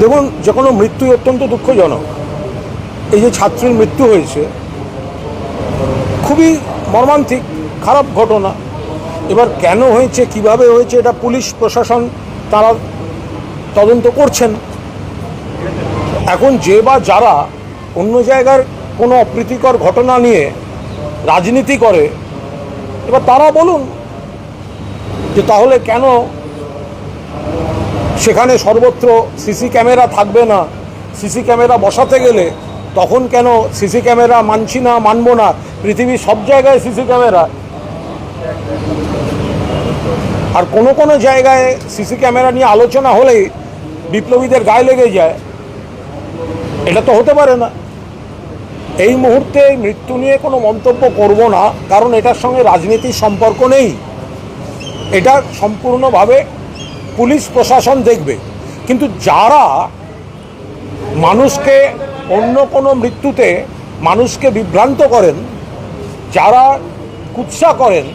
দেখুন, যে কোনো মৃত্যুই অত্যন্ত দুঃখজনক। এই যে ছাত্রীর মৃত্যু হয়েছে, খুবই মর্মান্তিক, খারাপ ঘটনা। এবার কেন হয়েছে, কীভাবে হয়েছে, এটা পুলিশ, প্রশাসন, তারা তদন্ত করছেন। এখন যে বা যারা অন্য জায়গার কোনো অপ্রীতিকর ঘটনা নিয়ে রাজনীতি করে, এবার তারা বলুন যে তাহলে কেন সেখানে সর্বত্র সিসি ক্যামেরা থাকবে না, সিসি ক্যামেরা বসাতে গেলে তখন কেন সিসি ক্যামেরা মানছি না, মানব না? পৃথিবীর সব জায়গায় সিসি ক্যামেরা। আর কোনো কোনো জায়গায় সিসি ক্যামেরা নিয়ে আলোচনা হলেই বিপ্লবীদের গায়ে লেগে যায়। এটা তো হতে পারে না। এই মুহূর্তে মৃত্যু নিয়ে কোনো মন্তব্য করব না, কারণ এটার সঙ্গে রাজনীতির সম্পর্ক নেই। এটা সম্পূর্ণভাবে পুলিশ প্রশাসন দেখবে। কিন্তু যারা মানুষকে অন্য কোনো মৃত্যুতে মানুষকে বিভ্রান্ত করেন, যারা কুৎসা করেন,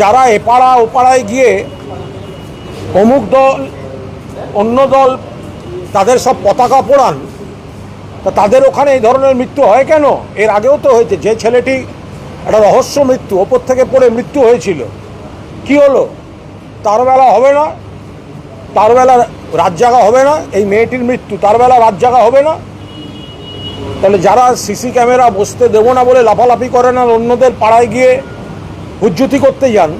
যারা এপাড়া ওপাড়ায় গিয়ে অমুক দল, অন্য দল তাদের সব পতাকা পোড়ান, তা তাদের ওখানে এই ধরনের মৃত্যু হয় কেন? এর আগেও তো হয়েছে, যে ছেলেটি একটা রহস্য মৃত্যু, ওপর থেকে পড়ে মৃত্যু হয়েছিল। কি হলো? তার বেলা হবে না? তার বেলা রাত জাগা হবে না, এই মেয়েটির মৃত্যু তার বেলা রাত জাগা হবে না। তাহলে যারা সিসি ক্যামেরা বসতে দেবো না বলে লাফালাফি করেন আর অন্যদের পাড়ায় গিয়ে হুজ্জুতি করতে যান,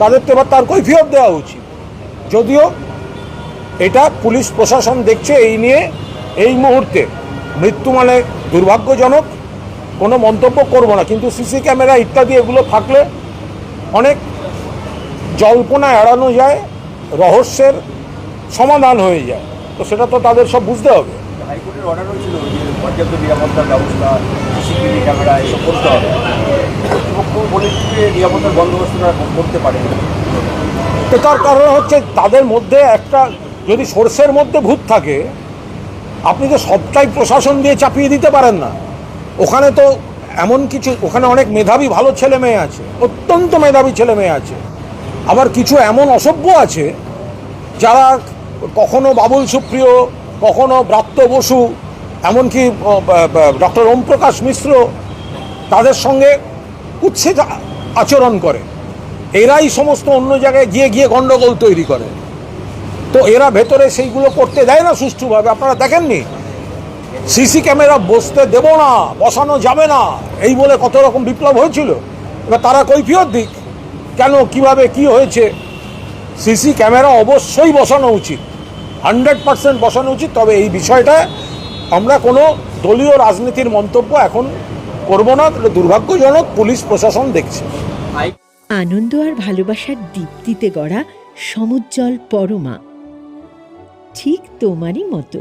তাদের তো এবার তার কৈফিয়ত দেওয়া উচিত। যদিও এটা পুলিশ প্রশাসন দেখছে এই নিয়ে, এই মুহূর্তে। মৃত্যু মানে দুর্ভাগ্যজনক, কোনো মন্তব্য করব না। কিন্তু সিসি ক্যামেরা ইত্যাদি এগুলো থাকলে অনেক জল্পনা এড়ানো যায়, রহস্যের সমাধান হয়ে যায়। তো সেটা তো তাদের সব বুঝতে হবে। হাইকোর্টের অর্ডার হয়েছিল যে পর্যাপ্ত নিরাপত্তার ব্যবস্থা সিসিটিভি ক্যামেরা এসব করতে হবে। কর্তৃপক্ষ বলেছে যে নিরাপত্তার বন্দোবস্তটা করতে পারে না তো তার কারণ হচ্ছে তাদের মধ্যে একটা যদি সর্ষের মধ্যে ভূত থাকে আপনি তো সবটাই প্রশাসন দিয়ে চাপিয়ে দিতে পারেন না। ওখানে তো এমন কিছু ওখানে অনেক মেধাবী ভালো ছেলে মেয়ে আছে অত্যন্ত মেধাবী ছেলে মেয়ে আছে। আবার কিছু এমন অসভ্য আছে যারা কখনো বাবুল সুপ্রিয়, কখনো ব্রাত্য বসু, এমনকি ডক্টর ওমপ্রকাশ মিশ্র তাদের সঙ্গে উচ্ছেদ আচরণ করে। এরাই সমস্ত অন্য জায়গায় গিয়ে গিয়ে গন্ডগোল তৈরি করে। তো এরা ভেতরে সেইগুলো করতে দেয় না সুষ্ঠুভাবে, আপনারা দেখেননি? সিসি ক্যামেরা বসতে দেব না, বসানো যাবে না, এই বলে কত রকম বিপ্লব হয়েছিল। এবার তারা কৈফিয়ত দিক, কেন, কীভাবে, কি হয়েছে? সিসি ক্যামেরা অবশ্যই বসানো উচিত। হান্ড্রেড পার্সেন্ট বসানো উচিত। তবে এই বিষয়টা আমরা কোনো দলীয় রাজনীতির মন্তব্য এখন করব না। দুর্ভাগ্যজনক পুলিশ প্রশাসন দেখছে। আনন্দ আর ভালোবাসার দীপ্তিতে গড়া সমুজ্জ্বল পরমা। ঠিক তোমারই মতো।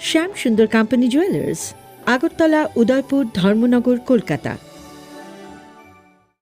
Shyam Sundar company jewellers Agartala, Udaipur, Dharmanagar, Kolkata.